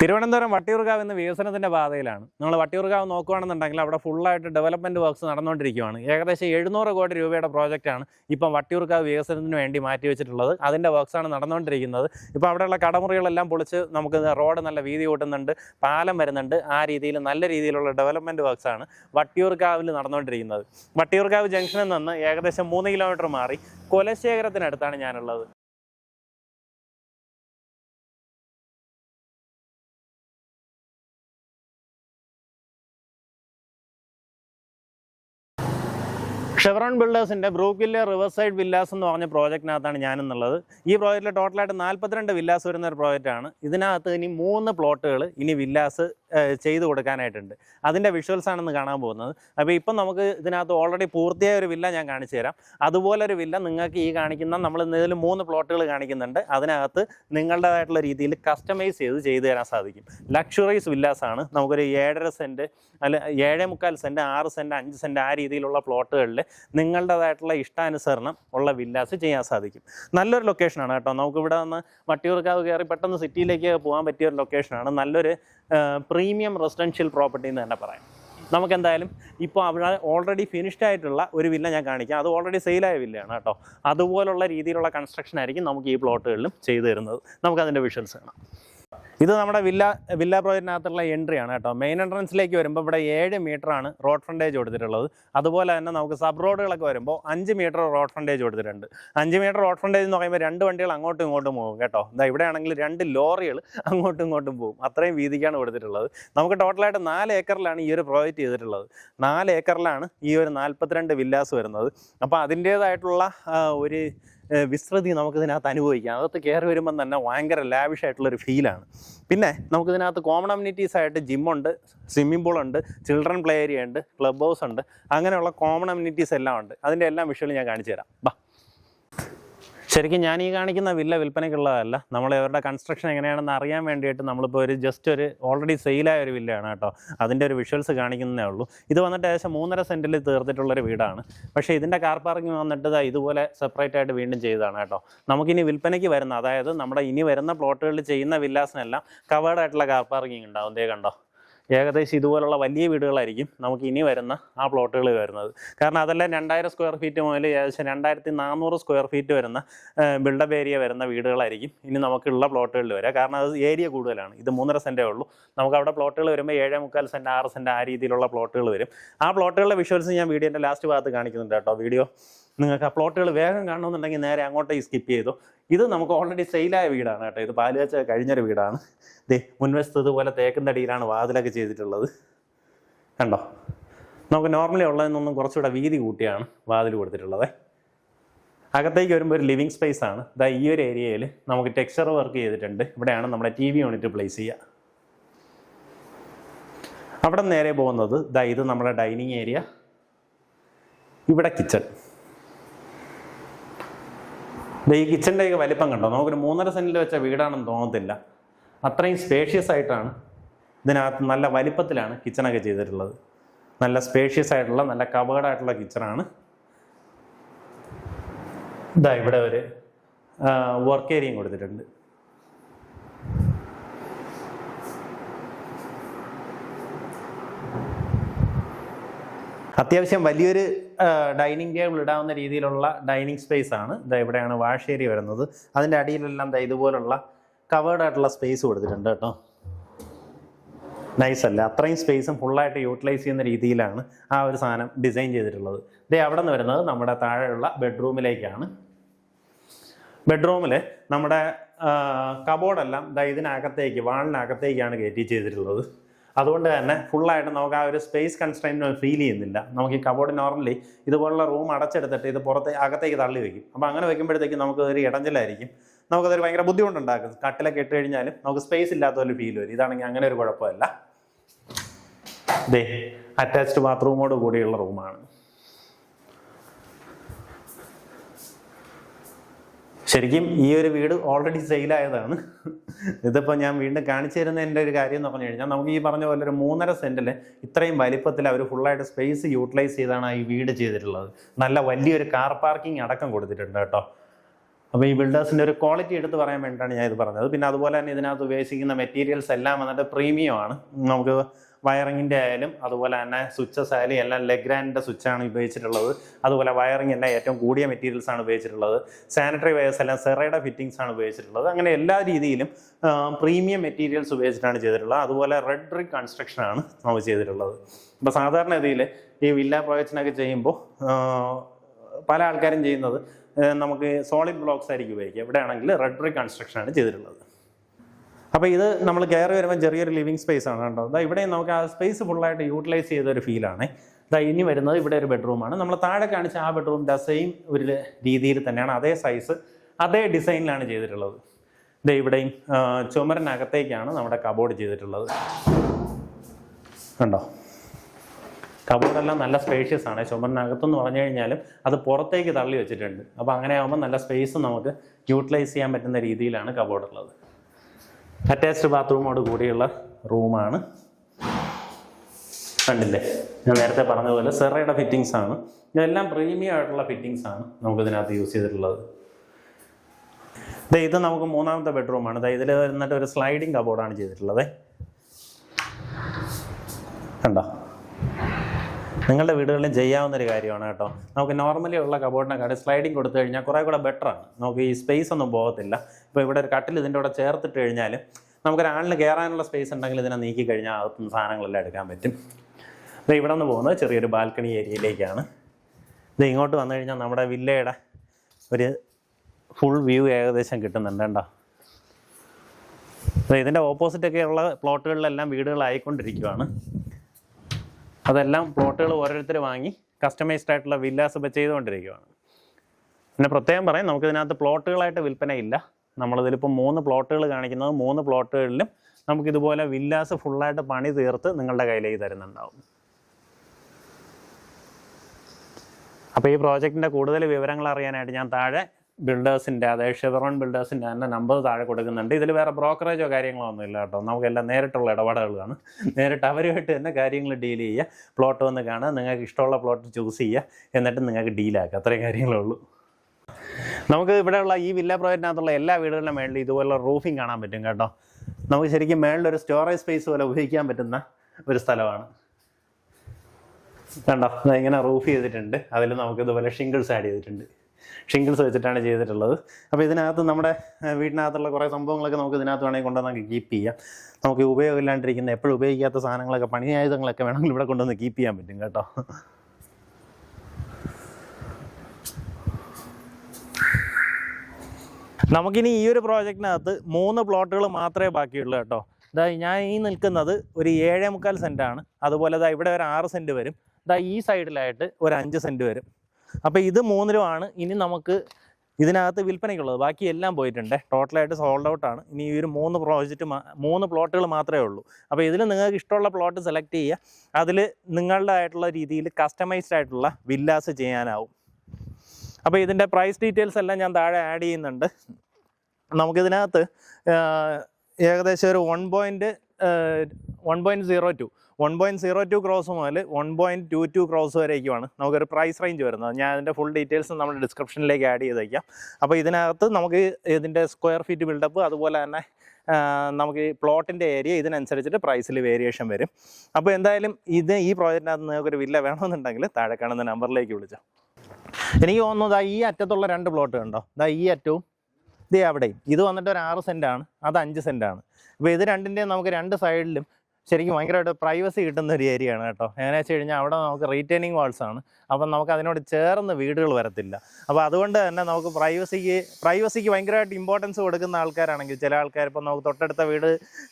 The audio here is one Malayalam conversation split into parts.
തിരുവനന്തപുരം വട്ടിയൂർക്കാവ് എന്ന വികസനത്തിന്റെ പാതയിലാണ്. നമ്മൾ വട്ടിയൂർക്കാവ് നോക്കുകയാണെന്നുണ്ടെങ്കിൽ അവിടെ ഫുള്ളായിട്ട് ഡെവലപ്മെന്റ് വർക്ക്സ് നടന്നുകൊണ്ടിരിക്കുകയാണ് ഏകദേശം എഴുന്നൂറ് കോടി രൂപയുടെ പ്രോജക്റ്റാണ് ഇപ്പം വട്ടിയൂർക്കാവ് വികസനത്തിന് വേണ്ടി മാറ്റിവെച്ചിട്ടുള്ളത്. അതിന്റെ വർക്ക്സാണ് നടന്നുകൊണ്ടിരിക്കുന്നത്. ഇപ്പോൾ അവിടെയുള്ള കടമുറികളെല്ലാം പൊളിച്ച് നമുക്ക് റോഡ് നല്ല വീതി കൂട്ടുന്നുണ്ട് പാലം വരുന്നുണ്ട്. ആ രീതിയിൽ നല്ല രീതിയിലുള്ള ഡെവലപ്മെന്റ് വർക്ക്സാണ് വട്ടിയൂർക്കാവിൽ നടന്നുകൊണ്ടിരിക്കുന്നത്. വട്ടിയൂർക്കാവ് ജംഗ്ഷനിൽ നിന്ന് ഏകദേശം മൂന്ന് കിലോമീറ്റർ മാറി കൊലശേഖരത്തിനടുത്താണ് ഞാനുള്ളത്. ഷെവറോൺ ബിൽഡേഴ്സിന്റെ ബ്രൂക്കില്ലെ റിവർ സൈഡ് വില്ലാസ് എന്ന് പറഞ്ഞ പ്രോജക്റ്റിനകത്താണ് ഞാനെന്നുള്ളത്. ഈ പ്രോജക്റ്റിൽ ടോട്ടലായിട്ട് നാൽപ്പത്തിരണ്ട് വില്ലാസ് വരുന്ന ഒരു പ്രോജക്റ്റാണ് ഇതിനകത്ത് ഇനി മൂന്ന് പ്ലോട്ടുകൾ ഇനി വില്ലാസ് ചെയ്തു കൊടുക്കാനായിട്ടുണ്ട്. അതിന്റെ വിഷ്വൽസ് ആണെന്ന് കാണാൻ പോകുന്നത്. അപ്പോൾ ഇപ്പം നമുക്ക് ഇതിനകത്ത് ഓൾറെഡി പൂർത്തിയായ ഒരു വില്ല ഞാൻ കാണിച്ചു തരാം. അതുപോലെ ഒരു വില്ല നിങ്ങൾക്ക് ഈ കാണിക്കുന്ന നമ്മൾ ഇതിൽ മൂന്ന് പ്ലോട്ടുകൾ കാണിക്കുന്നുണ്ട്. അതിനകത്ത് നിങ്ങളുടേതായിട്ടുള്ള രീതിയിൽ കസ്റ്റമൈസ് ചെയ്ത് ചെയ്തു തരാൻ സാധിക്കും. ലക്ഷറീസ് വില്ലാസ് ആണ്. നമുക്കൊരു ഏഴര സെന്റ് അല്ല ഏഴേ മുക്കാൽ സെന്റ് ആറ് സെന്റ് അഞ്ച് സെന്റ് ആ രീതിയിലുള്ള പ്ലോട്ടുകളിൽ നിങ്ങളുടേതായിട്ടുള്ള ഇഷ്ടാനുസരണം ഉള്ള വില്ലാസ് ചെയ്യാൻ സാധിക്കും. നല്ലൊരു ലൊക്കേഷനാണ് കേട്ടോ. നമുക്കിവിടെ നിന്ന് വട്ടിയൂർക്കാവ് കയറി പെട്ടെന്ന് സിറ്റിയിലേക്ക് പോകാൻ പറ്റിയ ഒരു ലൊക്കേഷനാണ് നല്ലൊരു പ്രീമിയം റെസിഡൻഷ്യൽ പ്രോപ്പർട്ടി എന്ന് തന്നെ പറയാം. നമുക്ക് എന്തായാലും ഇപ്പോൾ അവിടെ ഓൾറെഡി ഫിനിഷ്ഡ് ആയിട്ടുള്ള ഒരു വില്ല ഞാൻ കാണിക്കാം. അത് ഓൾറെഡി സെയിലായ വില്ലയാണ് കേട്ടോ. അതുപോലുള്ള രീതിയിലുള്ള കൺസ്ട്രക്ഷൻ ആയിരിക്കും നമുക്ക് ഈ പ്ലോട്ടുകളിലും ചെയ്തു തരുന്നത്. നമുക്കതിന്റെ വിഷ്വൽസ് കാണാം. ഇത് നമ്മുടെ വില്ല വില്ല പ്രോജക്റ്റിനകത്തുള്ള എൻട്രി ആണ് കേട്ടോ. മെയിൻ എൻട്രൻസിലേക്ക് വരുമ്പോൾ ഇവിടെ ഏഴ് ആണ് റോഡ് ഫ്രണ്ടേജ് കൊടുത്തിട്ടുള്ളത്. അതുപോലെ തന്നെ നമുക്ക് സബ് റോഡുകളൊക്കെ വരുമ്പോൾ അഞ്ച് മീറ്റർ റോഡ് ഫ്രണ്ടേജ് കൊടുത്തിട്ടുണ്ട്. അഞ്ച് മീറ്റർ റോഡ് ഫ്രണ്ടേജ് എന്ന് പറയുമ്പോൾ രണ്ട് വണ്ടികൾ അങ്ങോട്ടും ഇങ്ങോട്ടും പോകും കേട്ടോ. ഇതാ ഇവിടെ ആണെങ്കിൽ രണ്ട് ലോറികൾ അങ്ങോട്ടും ഇങ്ങോട്ടും പോകും. അത്രയും വീതിക്കാണ് കൊടുത്തിട്ടുള്ളത്. നമുക്ക് ടോട്ടലായിട്ട് നാല് ഏക്കറിലാണ് ഈ ഒരു പ്രോജക്റ്റ് ചെയ്തിട്ടുള്ളത്. നാല് ഏക്കറിലാണ് ഈ ഒരു നാൽപ്പത്തിരണ്ട് വില്ലാസ് വരുന്നത്. അപ്പോൾ അതിന്റേതായിട്ടുള്ള ഒരു വിസ്തൃതി നമുക്കിതിനകത്ത് അനുഭവിക്കാം. അകത്ത് കയറി വരുമ്പം തന്നെ ഭയങ്കര ലാവിഷ് ആയിട്ടുള്ളൊരു ഫീലാണ് പിന്നെ നമുക്കിതിനകത്ത് കോമൺ അമ്യൂണിറ്റീസ് ആയിട്ട് ജിമ്മുണ്ട് സ്വിമ്മിംഗ് പൂളുണ്ട് ചിൽഡ്രൻ പ്ലേ ഏരിയ ഉണ്ട് ക്ലബ് ഹൗസ് ഉണ്ട്. അങ്ങനെയുള്ള കോമൺ അമ്യൂണിറ്റീസ് എല്ലാം ഉണ്ട്. അതിന്റെ എല്ലാം വിഷ്വൽ ഞാൻ കാണിച്ചു തരാം ബാ. ശരിക്കും ഞാൻ ഈ കാണിക്കുന്ന വില്ല വിൽപ്പനയ്ക്കുള്ളതല്ല. നമ്മൾ ഇവരുടെ കൺസ്ട്രക്ഷൻ എങ്ങനെയാണെന്ന് അറിയാൻ വേണ്ടിയിട്ട് നമ്മളിപ്പോൾ ഒരു ജസ്റ്റ് ഒരു ഓൾറെഡി സെയിലായ ഒരു വില്ലയാണ് കേട്ടോ. അതിന്റെ ഒരു വിഷ്വൽസ് കാണിക്കുന്നതേ ഉള്ളൂ. ഇത് വന്നിട്ട് ഏകദേശം മൂന്നര സെന്റിൽ തീർത്തിട്ടുള്ളൊരു വീടാണ്. പക്ഷേ ഇതിന്റെ കാർ പാർക്കിംഗ് വന്നിട്ട് ഇതുപോലെ സെപ്പറേറ്റ് ആയിട്ട് വീണ്ടും ചെയ്തതാണ് കേട്ടോ. നമുക്കിനി വിൽപ്പനയ്ക്ക് വരുന്ന അതായത് നമ്മുടെ ഇനി വരുന്ന പ്ലോട്ടുകളിൽ ചെയ്യുന്ന വില്ലാസിനെല്ലാം കവേർഡ് ആയിട്ടുള്ള കാർ പാർക്കിംഗ് ഉണ്ടാവും. ദേ കണ്ടോ? ഏകദേശം ഇതുപോലുള്ള വലിയ വീടുകളായിരിക്കും നമുക്ക് ഇനി വരുന്ന ആ പ്ലോട്ടുകൾ വരുന്നത്. കാരണം അതെല്ലാം രണ്ടായിരം സ്ക്വയർ ഫീറ്റ് മുതൽ ഏകദേശം രണ്ടായിരത്തി നാനൂറ് സ്ക്വയർ ഫീറ്റ് വരുന്ന ബിൽഡപ്പ് ഏരിയ വരുന്ന വീടുകളായിരിക്കും ഇനി നമുക്കുള്ള പ്ലോട്ടുകളിൽ വരിക. കാരണം അത് ഏരിയ കൂടുതലാണ്. ഇത് മൂന്നര സെന്റേ ഉള്ളൂ. നമുക്ക് അവിടെ പ്ലോട്ടുകൾ വരുമ്പോൾ ഏഴേ മുക്കാൽ സെന്റ് ആറ് സെന്റ് ആ രീതിയിലുള്ള പ്ലോട്ടുകൾ വരും. ആ പ്ലോട്ടുകളുടെ വിഷ്വൽസ് ഞാൻ വീഡിയോന്റെ ലാസ്റ്റ് ഭാഗത്ത് കാണിക്കുന്നുണ്ട് കേട്ടോ. വീഡിയോ നിങ്ങൾക്ക് ആ പ്ലോട്ടുകൾ വേഗം കാണണമെന്നുണ്ടെങ്കിൽ നേരെ അങ്ങോട്ടേക്ക് സ്കിപ്പ് ചെയ്തു. ഇത് നമുക്ക് ഓൾറെഡി സെയിലായ വീടാണ് കേട്ടോ. ഇത് പാലുകാച്ച കഴിഞ്ഞൊരു വീടാണ്. ദേ മുൻവശത്ത് ഇതുപോലെ തേക്കിന്റെ അടിയിലാണ് വാതിലൊക്കെ ചെയ്തിട്ടുള്ളത്. കണ്ടോ? നമുക്ക് നോർമലി ഉള്ളതിൽ കുറച്ചുകൂടെ വീതി കൂട്ടിയാണ് വാതിൽ കൊടുത്തിട്ടുള്ളത്. അകത്തേക്ക് വരുമ്പോൾ ഒരു ലിവിങ് സ്പേസ് ആണ്. ഇതാ ഈ ഒരു ഏരിയയിൽ നമുക്ക് ടെക്സ്ചർ വർക്ക് ചെയ്തിട്ടുണ്ട്. ഇവിടെയാണ് നമ്മുടെ ടി വി യൂണിറ്റ് പ്ലേസ് ചെയ്യുക. അവിടെ നേരെ പോകുന്നത് ഇതാ ഇത് നമ്മുടെ ഡൈനിങ് ഏരിയ ഇവിടെ കിച്ചൺ ഈ കിച്ചന്റെ ഒക്കെ വലിപ്പം കണ്ടോ? നമുക്കൊരു മൂന്നര സെന്റിൽ വെച്ച വീടാണെന്ന് തോന്നത്തില്ല. അത്രയും സ്പേഷ്യസ് ആയിട്ടാണ് ഇതിനകത്ത് നല്ല വലിപ്പത്തിലാണ് കിച്ചണൊക്കെ ചെയ്തിട്ടുള്ളത്. നല്ല സ്പേഷ്യസ് ആയിട്ടുള്ള നല്ല കവേഡായിട്ടുള്ള കിച്ചണാണ്. ഇതാ ഇവിടെ ഒരു വർക്ക് ഏരിയയും കൊടുത്തിട്ടുണ്ട്. അത്യാവശ്യം വലിയൊരു ഡൈനിങ് ടേബിൾ ഇടാവുന്ന രീതിയിലുള്ള ഡൈനിങ് സ്പേസ് ആണ്. ഇതാ ഇവിടെയാണ് വാഷ് ഏരിയ വരുന്നത്. അതിന്റെ അടിയിലെല്ലാം ഇതുപോലുള്ള കവേർഡ് ആയിട്ടുള്ള സ്പേസ് കൊടുത്തിട്ടുണ്ട് കേട്ടോ. നൈസ് അല്ല? അത്രയും സ്പേസും ഫുള്ളായിട്ട് യൂട്ടിലൈസ് ചെയ്യുന്ന രീതിയിലാണ് ആ ഒരു സാധനം ഡിസൈൻ ചെയ്തിട്ടുള്ളത്. ഇതേ അവിടെ നിന്ന് വരുന്നത് നമ്മുടെ താഴെയുള്ള ബെഡ്റൂമിലേക്കാണ് ബെഡ്റൂമിൽ നമ്മുടെ കബോർഡെല്ലാം ദാ ഇതിനകത്തേക്ക് വാളിനകത്തേക്കാണ് കയറ്റി ചെയ്തിട്ടുള്ളത്. അതുകൊണ്ട് തന്നെ ഫുള്ളായിട്ട് നമുക്ക് ആ ഒരു സ്പേസ് കൺസ്ട്രെയിൻ ഫീൽ ചെയ്യുന്നില്ല. നമുക്ക് ഈ കബോർഡ് നോർമലി ഇതുപോലുള്ള റൂം അടച്ചെടുത്തിട്ട് ഇത് പുറത്തെ അകത്തേക്ക് തള്ളി വയ്ക്കും അപ്പോൾ അങ്ങനെ വെക്കുമ്പോഴത്തേക്കും നമുക്ക് ഒരു ഇടഞ്ചലായിരിക്കും. നമുക്കതൊരു ഭയങ്കര ബുദ്ധിമുട്ടുണ്ടാക്കും. കട്ടിലൊക്കെ ഇട്ട് കഴിഞ്ഞാലും നമുക്ക് സ്പേസ് ഇല്ലാത്ത പോലെ ഫീൽ വരും. ഇതാണെങ്കിൽ അങ്ങനെ ഒരു കുഴപ്പമല്ല. ദേ അറ്റാച്ച്ഡ് ബാത്റൂമോട് കൂടിയുള്ള റൂമാണ് ശരിക്കും ഈ ഒരു വീട് ഓൾറെഡി സെയിലായതാണ് ഇതിപ്പോൾ ഞാൻ വീണ്ടും കാണിച്ചു തരുന്നതിന്റെ ഒരു കാര്യം എന്ന് പറഞ്ഞു കഴിഞ്ഞാൽ നമുക്ക് ഈ പറഞ്ഞ പോലെ ഒരു മൂന്നര സെന്റിൽ ഇത്രയും വലിപ്പത്തിൽ അവർ ഫുള്ളായിട്ട് സ്പേസ് യൂട്ടിലൈസ് ചെയ്താണ് ഈ വീട് ചെയ്തിട്ടുള്ളത്. നല്ല വലിയൊരു കാർ പാർക്കിംഗ് അടക്കം കൊടുത്തിട്ടുണ്ട് കേട്ടോ. അപ്പോൾ ഈ ബിൽഡേഴ്സിന്റെ ഒരു ക്വാളിറ്റി എടുത്ത് പറയാൻ വേണ്ടിയിട്ടാണ് ഞാൻ ഇത് പറഞ്ഞത്. പിന്നെ അതുപോലെ തന്നെ ഇതിനകത്ത് ഉപേക്ഷിക്കുന്ന മെറ്റീരിയൽസ് എല്ലാം വന്നിട്ട് പ്രീമിയം ആണ്. നമുക്ക് വയറിങ്ങിന്റെ ആയാലും അതുപോലെ തന്നെ സ്വിച്ചസ് ആയാലും എല്ലാം ലെഗ്രാൻഡിന്റെ സ്വിച്ചാണ് ഉപയോഗിച്ചിട്ടുള്ളത്. അതുപോലെ വയറിംഗ് എല്ലാം ഏറ്റവും കൂടിയ മെറ്റീരിയൽസ് ആണ് ഉപയോഗിച്ചിട്ടുള്ളത്. സാനിറ്ററി വയേഴ്സ് എല്ലാം സെറയുടെ ഫിറ്റിംഗ്സ് ആണ് ഉപയോഗിച്ചിട്ടുള്ളത്. അങ്ങനെ എല്ലാ രീതിയിലും പ്രീമിയം മെറ്റീരിയൽസ് ഉപയോഗിച്ചിട്ടാണ് ചെയ്തിട്ടുള്ളത്. അതുപോലെ റെഡ് റിക് കൺസ്ട്രക്ഷൻ ആണ് നമ്മൾ ചെയ്തിട്ടുള്ളത്. ഇപ്പോൾ സാധാരണ രീതിയിൽ ഈ വില്ല പ്രൊജക്ഷനൊക്കെ ചെയ്യുമ്പോൾ പല ആൾക്കാരും ചെയ്യുന്നത് നമുക്ക് സോളിഡ് ബ്ലോക്സ് ആയിരിക്കും ഉപയോഗിക്കുക. ഇവിടെ ആണെങ്കിൽ റെഡ് ബ്രിക് കൺസ്ട്രക്ഷൻ ആണ് ചെയ്തിട്ടുള്ളത്. അപ്പോൾ ഇത് നമ്മൾ കയറി വരുമ്പോൾ ചെറിയൊരു ലിവിങ് സ്പേസ് ആണ് കേട്ടോ. അതാ ഇവിടെ നമുക്ക് ആ സ്പേസ് ഫുള്ളായിട്ട് യൂട്ടിലൈസ് ചെയ്ത ഒരു ഫീലാണ് ഇതാ ഇനി വരുന്നത് ഇവിടെ ഒരു ബെഡ്റൂമാണ് നമ്മൾ താഴെ കാണിച്ച ആ ബെഡ്റൂം ബെഡ്റൂമിന്റെ സെയിം ഒരു രീതിയിൽ തന്നെയാണ് അതേ സൈസ് അതേ ഡിസൈനിലാണ് ചെയ്തിട്ടുള്ളത്. ഇതേ ഇവിടെയും ചുമരനകത്തേക്കാണ് നമ്മുടെ കബോർഡ് ചെയ്തിട്ടുള്ളത്. കണ്ടോ? കബോർഡെല്ലാം നല്ല സ്പേഷ്യസ് ആണ്. ചുമരിനകത്തെന്ന് പറഞ്ഞു കഴിഞ്ഞാലും അത് പുറത്തേക്ക് തള്ളി വെച്ചിട്ടുണ്ട്. അപ്പോൾ അങ്ങനെ ആകുമ്പോൾ നല്ല സ്പേസ് നമുക്ക് യൂട്ടിലൈസ് ചെയ്യാൻ പറ്റുന്ന രീതിയിലാണ് കബോർഡ് ഉള്ളത്. അറ്റാച്ച്ഡ് ബാത്റൂമോട് കൂടിയുള്ള റൂമാണ് കണ്ടില്ലേ? ഞാൻ നേരത്തെ പറഞ്ഞതുപോലെ സെറയുടെ ഫിറ്റിങ്സ് ആണ്. ഇതെല്ലാം പ്രീമിയം ആയിട്ടുള്ള ഫിറ്റിങ്സ് ആണ് നമുക്ക് ഇതിനകത്ത് യൂസ് ചെയ്തിട്ടുള്ളത് ഇത് നമുക്ക് മൂന്നാമത്തെ ബെഡ്റൂമാണ് ഇതിൽ വന്നിട്ട് ഒരു സ്ലൈഡിങ് കബോർഡാണ് ചെയ്തിട്ടുള്ളത്. കണ്ടോ? നിങ്ങളുടെ വീടുകളിൽ ചെയ്യാവുന്ന ഒരു കാര്യമാണ് കേട്ടോ. നമുക്ക് നോർമലി ഉള്ള കബോർഡിനെക്കാട് സ്ലൈഡിങ് കൊടുത്തു കഴിഞ്ഞാൽ കുറേ കൂടെ ബെറ്ററാണ് നമുക്ക് ഈ സ്പേസ് ഒന്നും പോകത്തില്ല. ഇപ്പോൾ ഇവിടെ ഒരു കട്ടിൽ ഇതിന്റെ കൂടെ ചേർത്തിട്ട് കഴിഞ്ഞാൽ നമുക്കൊരാളിന് കയറാനുള്ള സ്പേസ് ഉണ്ടെങ്കിൽ ഇതിനെ നീക്കി കഴിഞ്ഞാൽ അകത്തുനിന്ന് സാധനങ്ങളെല്ലാം എടുക്കാൻ പറ്റും. അപ്പോൾ ഇവിടെ നിന്ന് പോകുന്നത് ചെറിയൊരു ബാൽക്കണി ഏരിയയിലേക്കാണ്. ഇത് ഇങ്ങോട്ട് വന്നു കഴിഞ്ഞാൽ നമ്മുടെ വില്ലയുടെ ഒരു ഫുൾ വ്യൂ ഏകദേശം കിട്ടുന്നുണ്ട് കേട്ടോ ഇതിന്റെ ഓപ്പോസിറ്റൊക്കെയുള്ള പ്ലോട്ടുകളിലെല്ലാം വീടുകളായിക്കൊണ്ടിരിക്കുവാണ്. അതെല്ലാം പ്ലോട്ടുകൾ ഓരോരുത്തർ വാങ്ങി കസ്റ്റമൈസ്ഡ് ആയിട്ടുള്ള വില്ലാസ് ഇപ്പോൾ ചെയ്തുകൊണ്ടിരിക്കുകയാണ് പിന്നെ പ്രത്യേകം പറയും നമുക്ക് ഇതിനകത്ത് പ്ലോട്ടുകളായിട്ട് വിൽപ്പനയില്ല നമ്മളിതിലിപ്പോൾ മൂന്ന് പ്ലോട്ടുകൾ കാണിക്കുന്നത് മൂന്ന് പ്ലോട്ടുകളിലും നമുക്കിതുപോലെ വില്ലാസ് ഫുള്ളായിട്ട് പണി തീർത്ത് നിങ്ങളുടെ കയ്യിലേക്ക് തരുന്നുണ്ടാവും. അപ്പോൾ ഈ പ്രോജക്റ്റിന്റെ കൂടുതൽ വിവരങ്ങൾ അറിയാനായിട്ട് ഞാൻ താഴെ ബിൽഡേഴ്സിന്റെ അതായത് ഷെവറോൺ ബിൽഡേഴ്സിന്റെ തന്നെ നമ്പർ താഴെ കൊടുക്കുന്നുണ്ട്. ഇതിൽ വേറെ ബ്രോക്കറേജോ കാര്യങ്ങളോ ഒന്നും ഇല്ല കേട്ടോ. നമുക്കെല്ലാം നേരിട്ടുള്ള ഇടപാടുകളാണ്. നേരിട്ട് അവരുമായിട്ട് തന്നെ കാര്യങ്ങൾ ഡീൽ ചെയ്യുക. പ്ലോട്ട് വന്ന് കാണുക. നിങ്ങൾക്ക് ഇഷ്ടമുള്ള പ്ലോട്ട് ചൂസ് ചെയ്യുക. എന്നിട്ട് നിങ്ങൾക്ക് ഡീലാക്കുക അത്രയും കാര്യങ്ങളേ ഉള്ളൂ. നമുക്ക് ഇവിടെയുള്ള ഈ വില്ല പ്രോജക്റ്റിനകത്തുള്ള എല്ലാ വീടുകളുടെ മേളിൽ ഇതുപോലെ റൂഫിംഗ് കാണാൻ പറ്റും കേട്ടോ. നമുക്ക് ശരിക്കും മേളിലൊരു സ്റ്റോറേജ് സ്പേസ് പോലെ ഉപയോഗിക്കാൻ പറ്റുന്ന ഒരു സ്ഥലമാണ്. കണ്ടോ? ഇങ്ങനെ റൂഫ് ചെയ്തിട്ടുണ്ട്. അതിൽ നമുക്ക് ഇതുപോലെ ഷിംഗിൾസ് ആഡ് ചെയ്തിട്ടുണ്ട്. ഷിംഗിൾസ് വെച്ചിട്ടാണ് ചെയ്തിട്ടുള്ളത്. അപ്പോൾ ഇതിനകത്ത് നമ്മുടെ വീട്ടിനകത്തുള്ള കുറേ സംഭവങ്ങളൊക്കെ നമുക്ക് ഇതിനകത്ത് വേണമെങ്കിൽ കൊണ്ടുവന്ന് കീപ്പ് ചെയ്യാം. നമുക്ക് ഉപയോഗമില്ലാണ്ടിരിക്കുന്ന എപ്പോഴും ഉപയോഗിക്കാത്ത സാധനങ്ങളൊക്കെ പണിയായുധങ്ങളൊക്കെ വേണമെങ്കിൽ ഇവിടെ കൊണ്ടുവന്ന് കീപ്പ് ചെയ്യാൻ പറ്റും കേട്ടോ. നമുക്കിനി ഈ ഒരു പ്രോജക്റ്റിനകത്ത് മൂന്ന് പ്ലോട്ടുകൾ മാത്രമേ ബാക്കിയുള്ളൂ കേട്ടോ. ഇതാ ഞാൻ ഈ നിൽക്കുന്നത് ഒരു ഏഴേ മുക്കാൽ സെന്റാണ്. അതുപോലെ ഇതാ ഇവിടെ ഒരു ആറ് സെന്റ് വരും. ഇതാ ഈ സൈഡിലായിട്ട് ഒരു അഞ്ച് സെന്റ് വരും. അപ്പോൾ ഇത് മൂന്നിലുമാണ്. ഇനി നമുക്ക് ഇതിനകത്ത് വിൽപ്പനയ്ക്കുള്ളത്. ബാക്കി എല്ലാം പോയിട്ടുണ്ട്. ടോട്ടലായിട്ട് സോൾഡ് ഔട്ട് ആണ്. ഇനി ഈ ഒരു മൂന്ന് പ്രോജക്റ്റ് മൂന്ന് പ്ലോട്ടുകൾ മാത്രമേ ഉള്ളൂ. അപ്പോൾ ഇതിൽ നിങ്ങൾക്ക് ഇഷ്ടമുള്ള പ്ലോട്ട് സെലക്ട് ചെയ്യുക. അതിൽ നിങ്ങളുടെ ആയിട്ടുള്ള രീതിയിൽ കസ്റ്റമൈസ്ഡ് ആയിട്ടുള്ള വില്ലാസ് ചെയ്യാനാവും. അപ്പോൾ ഇതിന്റെ പ്രൈസ് ഡീറ്റെയിൽസ് എല്ലാം ഞാൻ താഴെ ആഡ് ചെയ്യുന്നുണ്ട്. നമുക്കിതിനകത്ത് ഏകദേശം ഒരു one point one point zero two one point zero two crores മുതൽ one point two two crores വരേക്കുമാണ് നമുക്കൊരു പ്രൈസ് റേഞ്ച് വരുന്നത്. ഞാൻ അതിന്റെ ഫുൾ ഡീറ്റെയിൽസ് നമ്മൾ ഡിസ്ക്രിപ്ഷനിലേക്ക് ആഡ് ചെയ്ത് വയ്ക്കാം അപ്പോൾ ഇതിനകത്ത് നമുക്ക് ഇതിന്റെ സ്ക്വയർ ഫീറ്റ് ബിൽഡപ്പ് അതുപോലെ തന്നെ നമുക്ക് ഈ പ്ലോട്ടിന്റെ ഏരിയ ഇതിനനുസരിച്ചിട്ട് പ്രൈസിൽ വേരിയേഷൻ വരും. അപ്പോൾ എന്തായാലും ഇത് ഈ പ്രോജക്റ്റിനകത്ത് നിങ്ങൾക്കൊരു വില്ല വേണമെന്നുണ്ടെങ്കിൽ താഴെ കാണുന്ന നമ്പറിലേക്ക് വിളിച്ചാൽ എനിക്ക് തോന്നുന്നത് ഈ അറ്റത്തുള്ള രണ്ട് പ്ലോട്ട് കണ്ടോ? ദാ ഈ അറ്റവും ഇതേ അവിടെയും. ഇത് വന്നിട്ട് ഒരു ആറ് സെന്റാണ് അത് അഞ്ച് സെന്റാണ് അപ്പോൾ ഇത് രണ്ടിന്റെയും നമുക്ക് രണ്ട് സൈഡിലും ശരിക്കും ഭയങ്കരമായിട്ട് പ്രൈവസി കിട്ടുന്ന ഒരു ഏരിയ ആണ് കേട്ടോ. എങ്ങനെ വെച്ച് കഴിഞ്ഞാൽ അവിടെ നമുക്ക് റീറ്റെയിനിങ് വാൾസ് ആണ്. അപ്പം നമുക്ക് അതിനോട് ചേർന്ന് വീടുകൾ വരത്തില്ല. അപ്പോൾ അതുകൊണ്ട് തന്നെ നമുക്ക് പ്രൈവസിക്ക് പ്രൈവസിക്ക് ഭയങ്കരമായിട്ട് ഇമ്പോർട്ടൻസ് കൊടുക്കുന്ന ആൾക്കാരാണെങ്കിൽ ചില ആൾക്കാർ ഇപ്പം നമുക്ക് തൊട്ടടുത്ത വീട്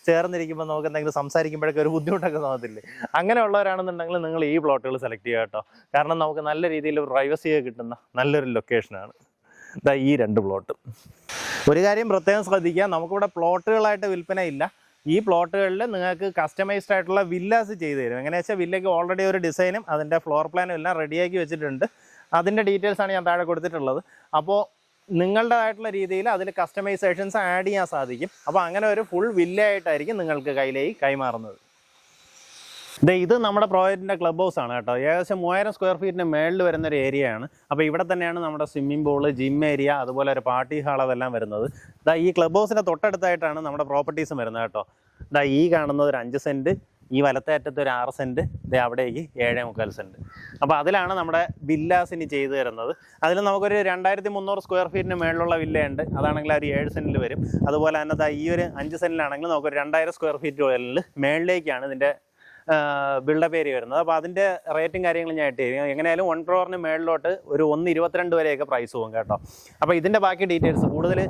ചേർന്നിരിക്കുമ്പോൾ നമുക്ക് എന്തെങ്കിലും സംസാരിക്കുമ്പോഴൊക്കെ ഒരു ബുദ്ധിമുട്ടൊക്കെ തോന്നത്തില്ലേ? അങ്ങനെയുള്ളവരാണെന്നുണ്ടെങ്കിൽ നിങ്ങൾ ഈ പ്ലോട്ടുകൾ സെലക്ട് ചെയ്യുക കേട്ടോ. കാരണം നമുക്ക് നല്ല രീതിയിൽ പ്രൈവസിയൊക്കെ കിട്ടുന്ന നല്ലൊരു ലൊക്കേഷനാണ് ഈ രണ്ട് പ്ലോട്ട് ഒരു കാര്യം പ്രത്യേകം ശ്രദ്ധിക്കുക. നമുക്കിവിടെ പ്ലോട്ടുകളായിട്ട് വിൽപ്പന ഇല്ല. ഈ പ്ലോട്ടുകളിൽ നിങ്ങൾക്ക് കസ്റ്റമൈസ്ഡ് ആയിട്ടുള്ള വില്ലാസ് ചെയ്തു തരും. എങ്ങനെയാ വില്ലയ്ക്ക് ഓൾറെഡി ഒരു ഡിസൈനും അതിന്റെ ഫ്ലോർ പ്ലാനും എല്ലാം റെഡിയാക്കി വെച്ചിട്ടുണ്ട്. അതിന്റെ ഡീറ്റെയിൽസാണ് ഞാൻ താഴെ കൊടുത്തിട്ടുള്ളത്. അപ്പോൾ നിങ്ങളുടേതായിട്ടുള്ള രീതിയിൽ അതിൽ കസ്റ്റമൈസേഷൻസ് ആഡ് ചെയ്യാൻ സാധിക്കും. അപ്പോൾ അങ്ങനെ ഒരു ഫുൾ വില്ലയായിട്ടായിരിക്കും നിങ്ങൾക്ക് കയ്യിലേക്ക് കൈമാറുന്നത്. ഇത് നമ്മുടെ പ്രോജക്റ്റിന്റെ ക്ലബ് ഹൗസ് ആണ് കേട്ടോ. ഏകദേശം മൂവായിരം സ്ക്വയർ ഫീറ്റിന് മേളിൽ വരുന്ന ഒരു ഏരിയ ആണ്. അപ്പോൾ ഇവിടെ തന്നെയാണ് നമ്മുടെ സ്വിമ്മിംഗ് പൂൾ ജിം ഏരിയ അതുപോലെ ഒരു പാർട്ടി ഹാൾ അതെല്ലാം വരുന്നത്. ദാ ഈ ക്ലബ് ഹൗസിന്റെ തൊട്ടടുത്തായിട്ടാണ് നമ്മുടെ പ്രോപ്പർട്ടീസും വരുന്നത് കേട്ടോ. ദാ ഈ കാണുന്നത് ഒരു അഞ്ച് സെന്റ് ഈ വലത്തെ അറ്റത്ത് ഒരു ആറ് സെന്റ് ദേ അവിടേക്ക് ഏഴേ മുക്കാൽ സെന്റ് അപ്പോൾ അതിലാണ് നമ്മുടെ വില്ലാസ് ഇനി ചെയ്തു തരുന്നത്. അതിൽ നമുക്കൊരു രണ്ടായിരത്തി മുന്നൂറ് സ്ക്വയർ ഫീറ്റിന് മേളിലുള്ള വില്ലയുണ്ട് അതാണെങ്കിൽ ഒരു ഏഴ് സെന്റിൽ വരും. അതുപോലെ തന്നെ ഈ ഒരു അഞ്ച് സെന്റിലാണെങ്കിൽ നമുക്കൊരു രണ്ടായിരം സ്ക്വയർ ഫീറ്റ് മേളിലേക്കാണ് ഇതിന്റെ ബിൽഡപ്പ് ഏരിയ വരുന്നത്. അപ്പോൾ അതിന്റെ റേറ്റും കാര്യങ്ങളും ഞാൻ ഇട്ട് തരും. എങ്ങനെയായാലും വൺ ക്രോറിന് മേളിലോട്ട് ഒരു ഒന്ന് ഇരുപത്തിരണ്ട് വരെയൊക്കെ പ്രൈസ് പോകും കേട്ടോ. അപ്പോൾ ഇതിന്റെ ബാക്കി ഡീറ്റെയിൽസ് കൂടുതൽ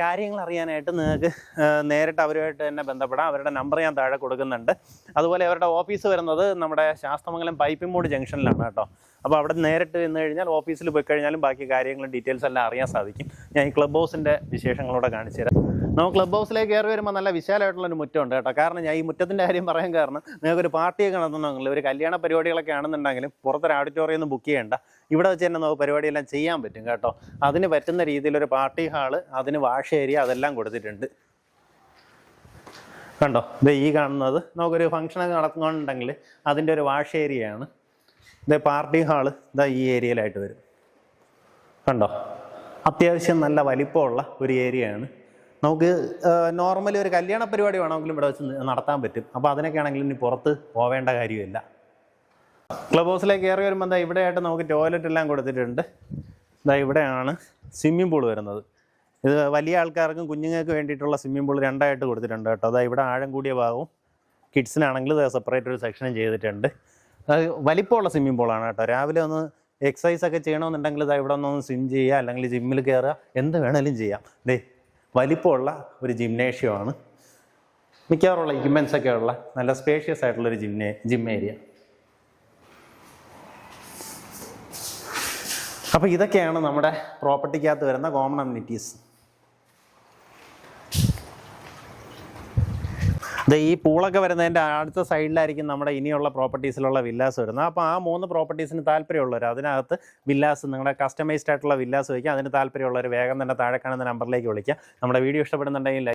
കാര്യങ്ങൾ അറിയാനായിട്ട് നിങ്ങൾക്ക് നേരിട്ട് അവരുമായിട്ട് തന്നെ ബന്ധപ്പെടാം. അവരുടെ നമ്പർ ഞാൻ താഴെ കൊടുക്കുന്നുണ്ട്. അതുപോലെ അവരുടെ ഓഫീസ് വരുന്നത് നമ്മുടെ ശാസ്തമംഗലം പൈപ്പിമൂട് ജംഗ്ഷനിലാണ് കേട്ടോ. അപ്പോൾ അവിടെ നേരിട്ട് നിന്ന് കഴിഞ്ഞാൽ ഓഫീസിൽ പോയി കഴിഞ്ഞാലും ബാക്കി കാര്യങ്ങളും ഡീറ്റെയിൽസ് എല്ലാം അറിയാൻ സാധിക്കും. ഞാൻ ഈ ക്ലബ് ഹൗസിന്റെ വിശേഷങ്ങളോടെ കാണിച്ചു തരാം. നമുക്ക് ക്ലബ് ഹൗസിലേക്ക് കയറി വരുമ്പോൾ നല്ല വിശാലമായിട്ടുള്ള ഒരു മുറ്റമുണ്ട് കേട്ടോ. കാരണം ഞാൻ ഈ മുറ്റത്തിന്റെ കാര്യം പറയാൻ കാരണം നിങ്ങൾക്ക് ഒരു പാർട്ടിയൊക്കെ നടത്തണമെങ്കിൽ ഒരു കല്യാണ പരിപാടികളൊക്കെ ആണെന്നുണ്ടെങ്കിലും പുറത്തൊരു ഓഡിറ്റോറിയം ഒന്നും ബുക്ക് ചെയ്യേണ്ട. ഇവിടെ വെച്ച് തന്നെ നമുക്ക് പരിപാടിയെല്ലാം ചെയ്യാൻ പറ്റും കേട്ടോ. അതിന് പറ്റുന്ന രീതിയിലൊരു പാർട്ടി ഹാൾ അതിന് വാഷ് ഏരിയ അതെല്ലാം കൊടുത്തിട്ടുണ്ട്. കണ്ടോ? ഇത് ഈ കാണുന്നത് നമുക്കൊരു ഫംഗ്ഷനൊക്കെ നടക്കുന്നുണ്ടെങ്കിൽ അതിന്റെ ഒരു വാഷ് ഏരിയയാണ് ഇത് പാർട്ടി ഹാൾ ഇതാ ഈ ഏരിയയിലായിട്ട് വരും. കണ്ടോ? അത്യാവശ്യം നല്ല വലിപ്പമുള്ള ഒരു ഏരിയയാണ് നമുക്ക് നോർമലി ഒരു കല്യാണ പരിപാടി വേണമെങ്കിലും ഇവിടെ വെച്ച് നടത്താൻ പറ്റും. അപ്പോൾ അതിനൊക്കെ ആണെങ്കിലും ഇനി പുറത്ത് പോവേണ്ട കാര്യമില്ല. ക്ലബ് ഹൗസിലേക്ക് കയറി വരുമ്പോൾ എന്താ ഇവിടെയായിട്ട് നമുക്ക് ടോയ്ലറ്റ് എല്ലാം കൊടുത്തിട്ടുണ്ട്. ഇതാ ഇവിടെയാണ് സ്വിമ്മിംഗ് പൂൾ വരുന്നത്. ഇത് വലിയ ആൾക്കാർക്കും കുഞ്ഞുങ്ങൾക്ക് വേണ്ടിയിട്ടുള്ള സ്വിമ്മിംഗ് പൂൾ രണ്ടായിട്ട് കൊടുത്തിട്ടുണ്ട് കേട്ടോ. അതാ ഇവിടെ ആഴം കൂടിയ ഭാഗവും കിഡ്സിനാണെങ്കിൽ സെപ്പറേറ്റ് ഒരു സെക്ഷനും ചെയ്തിട്ടുണ്ട്. അത് വലിപ്പമുള്ള സ്വിമ്മിംഗ് പൂളാണ് കേട്ടോ. രാവിലെ ഒന്ന് എക്സസൈസ് ഒക്കെ ചെയ്യണമെന്നുണ്ടെങ്കിൽ ഇതാ ഇവിടെ ഒന്ന് സ്വിം ചെയ്യുക അല്ലെങ്കിൽ ജിമ്മിൽ കയറുക എന്ത് വേണമെങ്കിലും ചെയ്യാം. ദേ വലിപ്പമുള്ള ഒരു ജിംനേഷ്യമാണ് മിക്കവാറുള്ള ഇക്യുപ്മെൻസൊക്കെ ഉള്ള നല്ല സ്പേഷ്യസ് ആയിട്ടുള്ള ഒരു ജിംനേ ജിം ഏരിയ അപ്പോൾ ഇതൊക്കെയാണ് നമ്മുടെ പ്രോപ്പർട്ടിക്കകത്ത് വരുന്ന കോമൺ അമ്യൂണിറ്റീസ് ഇത് ഈ പൂളൊക്കെ വരുന്നതിന്റെ അടുത്ത സൈഡിലായിരിക്കും നമ്മുടെ ഇനിയുള്ള പ്രോപ്പർട്ടീസിലുള്ള വില്ലാസ് വരുന്നത്. അപ്പോൾ ആ മൂന്ന് പ്രോപ്പർട്ടീസിന് താല്പര്യമുള്ളവർ അതിനകത്ത് വില്ലാസ് നിങ്ങളുടെ കസ്റ്റമൈസ്ഡ് ആയിട്ടുള്ള വില്ലാസ് വയ്ക്കുക അതിന് താല്പര്യമുള്ളവർ വേഗം തന്നെ താഴെ കാണുന്ന നമ്പറിലേക്ക് വിളിക്കുക. നമ്മുടെ വീഡിയോ ഇഷ്ടപ്പെടുന്നുണ്ടെങ്കിൽ